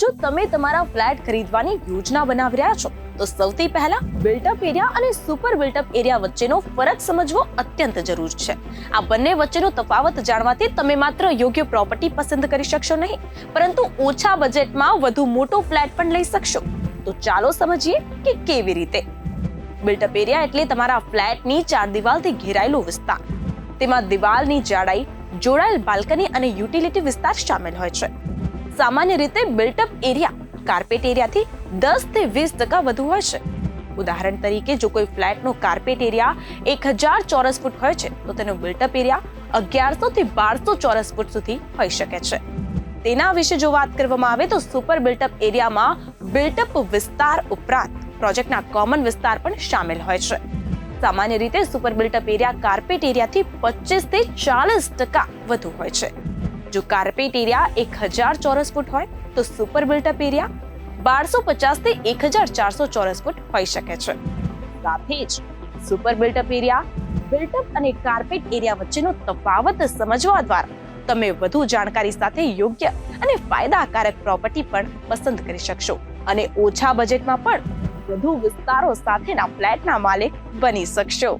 જો તમે તમારા ફ્લેટ ખરીદવાની યોજના બનાવી રહ્યા છો, તો સૌથી પહેલા બિલ્ટઅપ એરિયા અને સુપર બિલ્ટઅપ એરિયા વચ્ચેનો ફરક સમજવો અત્યંત જરૂર છે. આ બંને વચ્ચેનો તફાવત જાણવાથી તમે માત્ર યોગ્ય પ્રોપર્ટી પસંદ કરી શકશો નહીં, પરંતુ ઓછા બજેટમાં વધુ મોટો ફ્લેટ પણ લઈ શકશો. તો ચાલો સમજીએ કે કેવી રીતે. બિલ્ટઅપ એરિયા એટલે તમારા ફ્લેટની ચાર દિવાલથી ઘેરાયેલો વિસ્તાર. તેમાં દિવાલની જાડાઈ, જોડાયેલ બાલ્કની અને યુટિલિટી વિસ્તાર સામેલ હોય છે. સામાન્ય રીતે બિલ્ટઅપ એરિયા કાર્પેટ એરિયાથી દસથી વીસ ટકા વધુ હોય છે. ઉદાહરણ તરીકે, જો કોઈ ફ્લેટનો કાર્પેટ એરિયા એક હજાર ચોરસ ફૂટ હોય છે, તો તેનો બિલ્ટઅપ એરિયા અગિયારસો થી બારસો ચોરસ ફૂટ સુધી હોઈ શકે છે. તેના વિશે જો વાત કરવામાં આવે, તો સુપર બિલ્ટઅપ એરિયામાં બિલ્ટઅપ વિસ્તાર ઉપરાંત પ્રોજેક્ટના કોમન વિસ્તાર પણ સામેલ હોય છે. સામાન્ય રીતે super built up area carpet એરિયાથી પચીસથી ચાલીસ ટકા વધુ હોય છે. જો કાર્પેટ એરિયા એક હજાર ચોરસ ફૂટ હોય, તો સુપર બિલ્ટઅપ એરિયા બારસો પચાસથી એક હજાર ચારસો ચોરસ ફૂટ હોઈ શકે છે. સાથે જ super built up area, built up અને કાર્પેટ એરિયા વચ્ચેનો તફાવત સમજવા દ્વારા તમે વધુ જાણકારી સાથે યોગ્ય અને ફાયદાકારક પ્રોપર્ટી પણ પસંદ કરી શકશો અને ઓછા બજેટમાં પણ વધુ વિસ્તારો સાથેના ફ્લેટના માલિક બની શકશો.